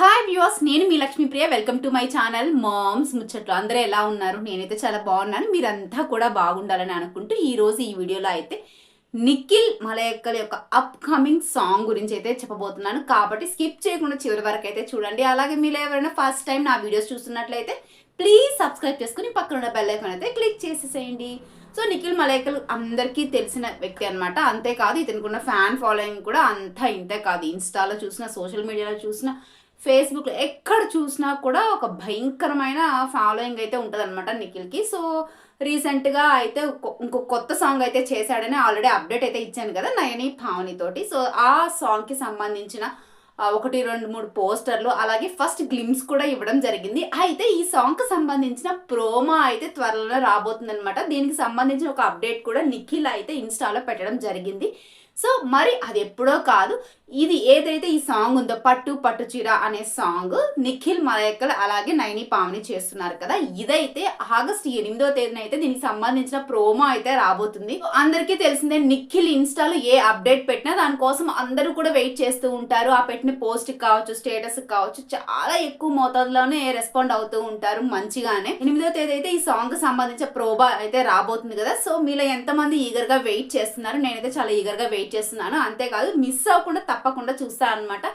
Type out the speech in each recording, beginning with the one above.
Hi viewers నేను మీ Lakshmipriya welcome to my channel moms. ముచ్చట్లు అందరూ ఎలా ఉన్నారు? నేనైతే చాలా బాగున్నాను. మీరంతా కూడా బాగుండాలని అనుకుంటూ ఈరోజు ఈ వీడియోలో అయితే నిఖిల్ మలయక్కల యొక్క అప్ కమింగ్ సాంగ్ గురించి అయితే చెప్పబోతున్నాను. కాబట్టి స్కిప్ చేయకుండా చివరి వరకు అయితే చూడండి. అలాగే మీరు ఎవరైనా ఫస్ట్ టైం నా వీడియోస్ చూస్తున్నట్లయితే ప్లీజ్ సబ్స్క్రైబ్ చేసుకుని పక్కన ఉన్న బెల్ ఐకాన్ అయితే క్లిక్ చేసేసేయండి. సో నిఖిల్ మలయకల్ అందరికీ తెలిసిన వ్యక్తి అనమాట అంతేకాదు ఇతనికి ఫ్యాన్ ఫాలోయింగ్ కూడా అంతా ఇంతే కాదు. ఇన్స్టాలో చూసిన సోషల్ మీడియాలో చూసిన ఫేస్బుక్లో ఎక్కడ చూసినా కూడా ఒక భయంకరమైన ఫాలోయింగ్ అయితే ఉంటుందన్నమాట నిఖిల్కి. సో రీసెంట్గా అయితే ఇంకో కొత్త సాంగ్ అయితే చేశాడని ఆల్రెడీ అప్డేట్ అయితే ఇచ్చాను కదా నయని పావని తోటి. సో ఆ సాంగ్కి సంబంధించిన ఒకటి రెండు మూడు పోస్టర్లు అలాగే ఫస్ట్ గ్లిమ్స్ కూడా ఇవ్వడం జరిగింది. అయితే ఈ సాంగ్కి సంబంధించిన ప్రోమో అయితే త్వరలో రాబోతుంది అనమాట దీనికి సంబంధించిన ఒక అప్డేట్ కూడా నిఖిల్ అయితే ఇన్స్టాలో పెట్టడం జరిగింది. సో మరి అది ఎప్పుడో కాదు. ఇది ఏదైతే ఈ సాంగ్ ఉందో పట్టు పట్టు చీర అనే సాంగ్ నిఖిల్ మలయక్కల్ అలాగే నైని పావని చేస్తున్నారు కదా. ఇదైతే ఆగస్ట్ ఎనిమిదో తేదీన అయితే దీనికి సంబంధించిన ప్రోమో అయితే రాబోతుంది. అందరికీ తెలిసిందే నిఖిల్ ఇన్స్టాలో ఏ అప్డేట్ పెట్టినా దానికోసం అందరూ కూడా వెయిట్ చేస్తూ ఉంటారు. ఆ పెట్టిన పోస్ట్ కావచ్చు స్టేటస్ కావచ్చు చాలా ఎక్కువ మోతాదులోనే రెస్పాండ్ అవుతూ ఉంటారు మంచిగానే. ఎనిమిదో తేదీ అయితే ఈ సాంగ్ సంబంధించిన ప్రోబా అయితే రాబోతుంది కదా. సో మీలో ఎంతమంది ఈగర్గా వెయిట్ చేస్తున్నారు? నేనైతే చాలా ఈగర్గా వెయిట్ వెయిట్ చేస్తున్నాను. అంతేకాదు మిస్ అవ్వకుండా తప్పకుండా చూస్తాను అనమాట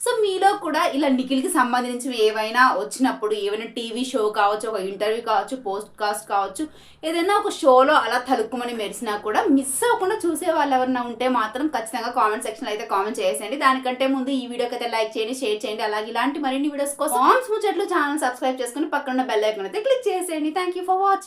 సో మీలో కూడా ఇలా నిఖిల్కి సంబంధించినవి ఏవైనా వచ్చినప్పుడు ఏమైనా టీవీ షో కావచ్చు ఒక ఇంటర్వ్యూ కావచ్చు పోస్ట్ కాస్ట్ కావచ్చు ఏదైనా ఒక షోలో అలా తలుక్కుమని మెరిసినా కూడా మిస్ అవ్వకుండా చూసే వాళ్ళు ఎవరైనా ఉంటే మాత్రం ఖచ్చితంగా కామెంట్ సెక్షన్లో అయితే కామెంట్ చేసేయండి. దానికంటే ముందు ఈ వీడియోకి అయితే లైక్ చేయండి షేర్ చేయండి. అలాగే ఇలాంటి మరిన్ని వీడియోస్ కోసం ముచ్చట్లు ఛానల్ సబ్స్క్రైబ్ చేసుకుని పక్కన బెల్ ఐకాన్ అయితే క్లిక్ చేసేయండి. Thank you for watching